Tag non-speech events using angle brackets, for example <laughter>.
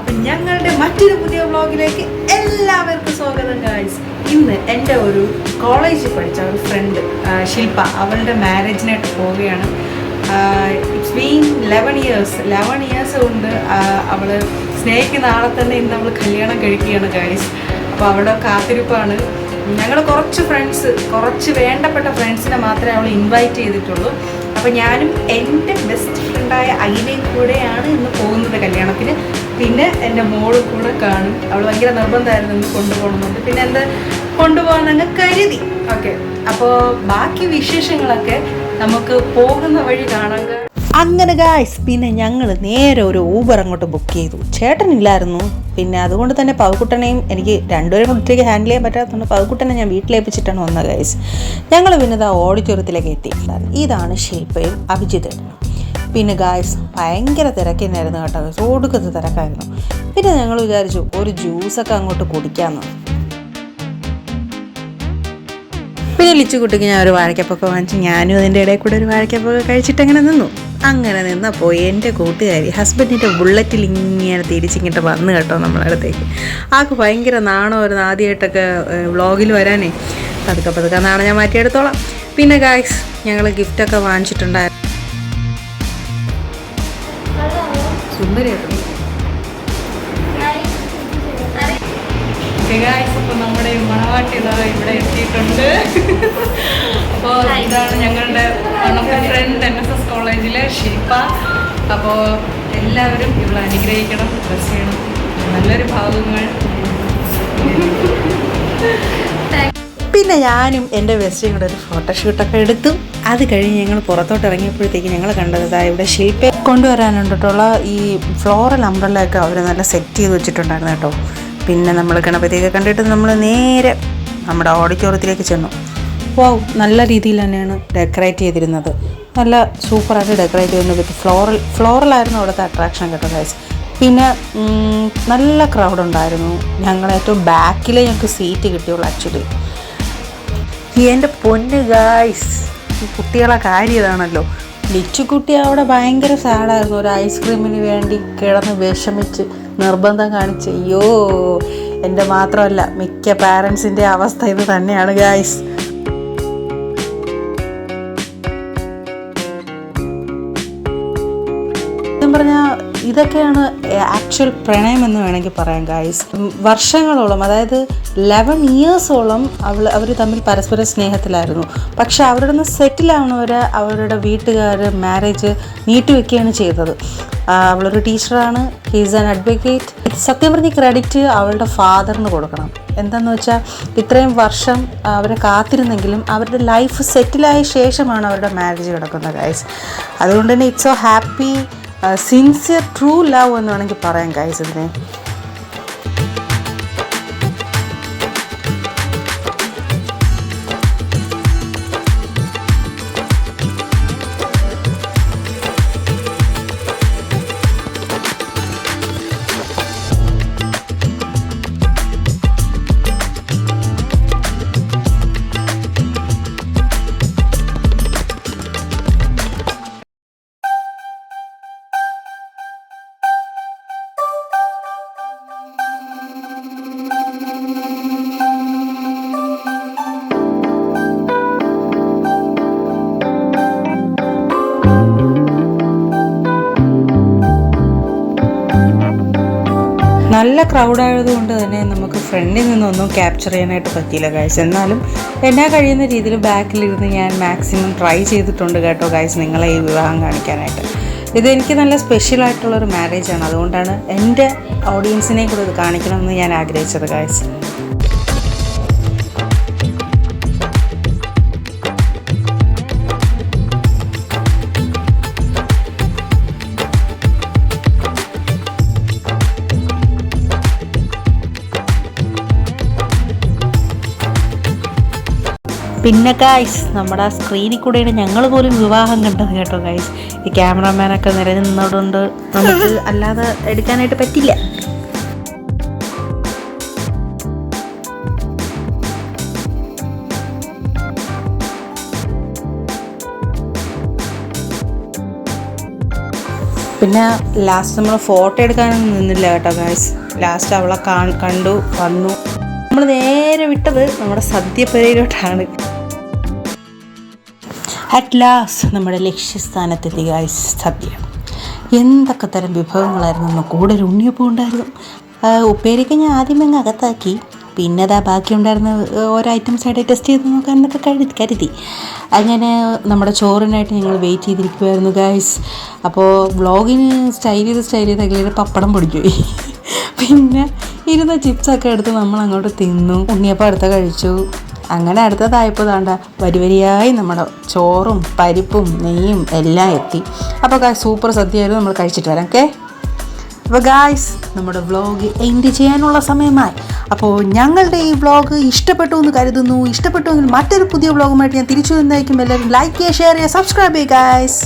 അപ്പം ഞങ്ങളുടെ മറ്റൊരു പുതിയ വ്ലോഗിലേക്ക് എല്ലാവർക്കും സ്വാഗതം ഗായ്സ് ഇന്ന് എന്റെ ഒരു കോളേജിൽ പഠിച്ച ഒരു ഫ്രണ്ട് ശില്പ. അവളുടെ മാരേജിനായിട്ട് പോവുകയാണ്. It's been eleven years eleven years കൊണ്ട് അവൾ സ്നേഹിക്കുന്ന ആളെ തന്നെ ഇന്ന് അവൾ കല്യാണം കഴിക്കുകയാണ് ഗായ്സ് അപ്പോൾ അവളുടെ കാത്തിരിപ്പാണ്. ഞങ്ങൾ കുറച്ച് ഫ്രണ്ട്സ് കുറച്ച് വേണ്ടപ്പെട്ട ഫ്രണ്ട്സിനെ മാത്രമേ അവൾ ഇൻവൈറ്റ് ചെയ്തിട്ടുള്ളൂ. അപ്പോൾ ഞാനും എന്റെ ബെസ്റ്റ് ഫ്രണ്ടായ അയിലയും കൂടെയാണ് ഇന്ന് പോകുന്നത് കല്യാണത്തിന്. പിന്നെ എന്റെ മോൾ കൂടെ കാണും. അവൾ ഭയങ്കര നിർബന്ധമായിരുന്നു ഇന്ന് കൊണ്ടുപോകണമെന്നുണ്ട് പിന്നെ എന്താ? കൊണ്ടുപോകാനങ്ങ് കരുതി. ഓക്കെ. അപ്പോൾ ബാക്കി വിശേഷങ്ങളൊക്കെ നമുക്ക് പോകുന്ന വഴി കാണാൻ അങ്ങനെ ഗായ്സ് പിന്നെ ഞങ്ങൾ നേരെ ഒരു ഊബർ അങ്ങോട്ട് ബുക്ക് ചെയ്തു. ചേട്ടനില്ലായിരുന്നു. പിന്നെ അതുകൊണ്ട് തന്നെ പവക്കുട്ടനെയും എനിക്ക് രണ്ടുപേരും കൂടി ഹാൻഡിൽ ചെയ്യാൻ പറ്റാത്തതുകൊണ്ട് പവക്കുട്ടനെ ഞാൻ വീട്ടിലേപ്പിച്ചിട്ടാണ് വന്നത് ഗൈസ് ഞങ്ങൾ പിന്നെ ഇതാ ഓഡിറ്റോറിയത്തിലേക്ക് എത്തി. ഇതാണ് ശില്പയും അഭിജിത്തും പിന്നെ ഗായ്സ് ഭയങ്കര തിരക്കെന്നായിരുന്നു കേട്ടോ. ഗൈസ് തിരക്കായിരുന്നു. പിന്നെ ഞങ്ങൾ വിചാരിച്ചു ഒരു ജ്യൂസൊക്കെ അങ്ങോട്ട് കുടിക്കാമെന്ന് പിന്നെ ലിച്ചു ലിച്ചുകുട്ടിക്ക് ഞാൻ ഒരു വാഴക്കപ്പൊക്കെ വാങ്ങിച്ചു ഞാനും അതിന്റെ ഇടയിൽ കൂടെ ഒരു വാഴക്കപ്പൊക്കെ കഴിച്ചിട്ട് അങ്ങനെ നിന്നു. അങ്ങനെ നിന്നപ്പോൾ എന്റെ കൂട്ടുകാരി ഹസ്ബൻഡിന്റെ ബുള്ളറ്റിൽ ഇങ്ങനെ തിരിച്ചിങ്ങോട്ട് വന്നു കേട്ടോ നമ്മളടുത്തേക്ക് ആൾക്ക് ഭയങ്കര നാണമായിരുന്നു ആദ്യമായിട്ടൊക്കെ വ്ളോഗിൽ വരാനേ. പതുക്കെ പതുക്കെ നാണം ഞാൻ മാറ്റിയെടുത്തോളാം. പിന്നെ ഗായ്സ് ഞങ്ങൾ ഗിഫ്റ്റൊക്കെ വാങ്ങിച്ചിട്ടുണ്ടായിരുന്നു. സുന്ദരിയായിരുന്നു ഇപ്പൊ നമ്മുടെ മണവാട്ടി ഇതാ ഇവിടെ എത്തിയിട്ടുണ്ട്. അപ്പോൾ ഇതാണ് ഞങ്ങളുടെ ഫ്രണ്ട് എൻ എസ് എസ് കോളേജിലെ ശില്പ അപ്പോൾ എല്ലാവരും ഇവിടെ അനുഗ്രഹിക്കണം ഡ്രസ് ചെയ്യണം. നല്ലൊരു ഭാഗങ്ങൾ പിന്നെ ഞാനും എന്റെ ബെസ്റ്റും കൂടെ ഒരു ഫോട്ടോഷൂട്ടൊക്കെ എടുത്തു. അത് കഴിഞ്ഞ് ഞങ്ങൾ പുറത്തോട്ട് ഇറങ്ങിയപ്പോഴത്തേക്ക് ഞങ്ങൾ കണ്ടത് ഇവിടെ ശില്പ കൊണ്ടുവരാനുണ്ടിട്ടുള്ള ഈ ഫ്ലോറൽ അംബ്രല്ലൊക്കെ അവർ നല്ല സെറ്റ് ചെയ്ത് വെച്ചിട്ടുണ്ടായിരുന്നു കേട്ടോ. പിന്നെ നമ്മൾ ഗണപതിയൊക്കെ കണ്ടിട്ട് നമ്മൾ നേരെ നമ്മുടെ ഓഡിറ്റോറിയത്തിലേക്ക് ചെന്നു. വൗ നല്ല രീതിയിൽ തന്നെയാണ് ഡെക്കറേറ്റ് ചെയ്തിരുന്നത്. നല്ല സൂപ്പറായിട്ട് ഡെക്കറേറ്റ് ചെയ്യുന്നത് വിത്ത് ഫ്ലോറൽ ഫ്ലോറലായിരുന്നു അവിടുത്തെ അട്രാക്ഷൻ കേട്ടോ ഗൈസ് പിന്നെ നല്ല ക്രൗഡ് ഉണ്ടായിരുന്നു. ഞങ്ങൾ ഏറ്റവും ബാക്കിൽ ഞങ്ങൾക്ക് സീറ്റ് കിട്ടിയുള്ളൂ ആക്ച്വലി എന്റെ പൊന്ന് ഗായ്സ് ഈ കുട്ടികളെ കാര്യം ഇതാണല്ലോ. ലിച്ചുക്കുട്ടി അവിടെ ഭയങ്കര സാഡായിരുന്നു ഒരു ഐസ്ക്രീമിന് വേണ്ടി കിടന്ന് വിഷമിച്ച് നിർബന്ധം കാണിച്ച്. അയ്യോ എന്റെ മാത്രമല്ല മിക്ക പാരൻസിന്റെ അവസ്ഥ ഇത് തന്നെയാണ് ഗായ്സ് ഇതൊക്കെയാണ് ആക്ച്വൽ പ്രണയം എന്ന് വേണമെങ്കിൽ പറയാം ഗായ്സ് വർഷങ്ങളോളം അതായത് ലെവൻ ഇയേഴ്സോളം അവൾ അവർ തമ്മിൽ പരസ്പര സ്നേഹത്തിലായിരുന്നു. പക്ഷേ അവരുടെ നിന്ന് സെറ്റിലാവണവരെ അവരുടെ വീട്ടുകാർ മാരേജ് നീട്ടിവെക്കുകയാണ് ചെയ്തത്. അവളൊരു ടീച്ചറാണ് ഹീസ് ആൻ അഡ്വക്കേറ്റ് സത്യം പറഞ്ഞ ക്രെഡിറ്റ് അവളുടെ ഫാദറിന് കൊടുക്കണം. എന്താന്ന് വെച്ചാൽ ഇത്രയും വർഷം അവരെ കാത്തിരുന്നെങ്കിലും അവരുടെ ലൈഫ് സെറ്റിലായ ശേഷമാണ് അവരുടെ മാരേജ് കിടക്കുന്നത് ഗൈസ് അതുകൊണ്ട് തന്നെ it's so happy sincere true love എന്ന് വേണമെങ്കിൽ പറയാം ഗൈസ് ഇതിനെ. നല്ല ക്രൗഡ് ആയതുകൊണ്ട് തന്നെ നമുക്ക് ഫ്രണ്ടിൽ നിന്നൊന്നും ക്യാപ്ചർ ചെയ്യാനായിട്ട് പറ്റിയില്ല ഗൈസ് എന്നാലും എന്നാ കഴിയുന്ന രീതിയിൽ ബാക്കിലിരുന്ന് ഞാൻ മാക്സിമം ട്രൈ ചെയ്തിട്ടുണ്ട് കേട്ടോ ഗൈസ് നിങ്ങളെ ഈ വിവാഹം കാണിക്കാനായിട്ട്. ഇത് എനിക്ക് നല്ല സ്പെഷ്യൽ ആയിട്ടുള്ളൊരു മാരേജാണ് അതുകൊണ്ടാണ് എന്റെ ഓഡിയൻസിനെ കൂടെ ഇത് കാണിക്കണമെന്ന് ഞാൻ ആഗ്രഹിച്ചത് ഗൈസ് പിന്നെ കായ്സ് നമ്മുടെ ആ സ്ക്രീനിൽ കൂടെയാണ് ഞങ്ങൾ പോലും വിവാഹം കണ്ടത് കേട്ടോ കായ്സ് ഈ ക്യാമറമാനൊക്കെ നിരഞ്ഞു നിന്നതുകൊണ്ട് നമുക്ക് അല്ലാതെ എടുക്കാനായിട്ട് പറ്റില്ല. പിന്നെ ലാസ്റ്റ് നമ്മൾ ഫോട്ടോ എടുക്കാനൊന്നും നിന്നില്ല കേട്ടോ ഗായ്സ് ലാസ്റ്റ് അവളെ കണ്ടു വന്നു. നമ്മൾ നേരെ വിട്ടത് നമ്മുടെ സദ്യപ്പുരയിലോട്ടാണ്. അറ്റ് ലാസ്റ്റ് നമ്മുടെ ലക്ഷ്യസ്ഥാനത്തെത്തി ഗായ്സ് സദ്യ എന്തൊക്കെ തരം വിഭവങ്ങളായിരുന്നു? കൂടെ ഒരു ഉണ്ണിയപ്പം ഉണ്ടായിരുന്നു. ഉപ്പേരിക്ക് ഞാൻ ആദ്യം അങ്ങ് അകത്താക്കി. പിന്നെ അതാ ബാക്കി ഉണ്ടായിരുന്ന ഏ, ഓരോ ഐറ്റംസ് ആയിട്ട് ടെസ്റ്റ് ചെയ്ത് നോക്കാൻ എന്നൊക്കെ കരുതി കരുതി. അങ്ങനെ നമ്മുടെ ചോറിനായിട്ട് ഞങ്ങൾ വെയിറ്റ് ചെയ്തിരിക്കുമായിരുന്നു ഗായ്സ് അപ്പോൾ വ്ളോഗിന് സ്റ്റൈൽ ചെയ്ത് സ്റ്റൈൽ ചെയ്ത് അങ്ങനെ പപ്പടം പൊടിക്കുപോയി <laughs> പിന്നെ ഇരുന്ന ചിപ്സൊക്കെ എടുത്ത് നമ്മൾ അങ്ങോട്ട് തിന്നു. ഉണ്ണിയപ്പം അടുത്ത കഴിച്ചു. അങ്ങനെ അടുത്തതായപ്പോൾ താണ്ട വരി വരിയായി നമ്മുടെ ചോറും പരിപ്പും നെയ്യും എല്ലാം എത്തി. അപ്പോൾ സൂപ്പർ സദ്യയായിരുന്നു നമ്മൾ കഴിച്ചിട്ട് വരാം ഓക്കെ അപ്പോൾ ഗായ്സ് നമ്മുടെ വ്ളോഗ് എൻഡ് ചെയ്യാനുള്ള സമയമായി. അപ്പോൾ ഞങ്ങളുടെ ഈ വ്ളോഗ് ഇഷ്ടപ്പെട്ടു എന്ന് കരുതുന്നു. ഇഷ്ടപ്പെട്ടു ഇഷ്ടപ്പെട്ടുവെങ്കിൽ മറ്റൊരു പുതിയ വ്ളോഗുമായിട്ട് ഞാൻ തിരിച്ചു വന്നായിരിക്കും എല്ലാവരും ലൈക്ക് ചെയ്യുക ഷെയർ ചെയ്യുക സബ്സ്ക്രൈബ് ചെയ്യുക ഗായ്സ്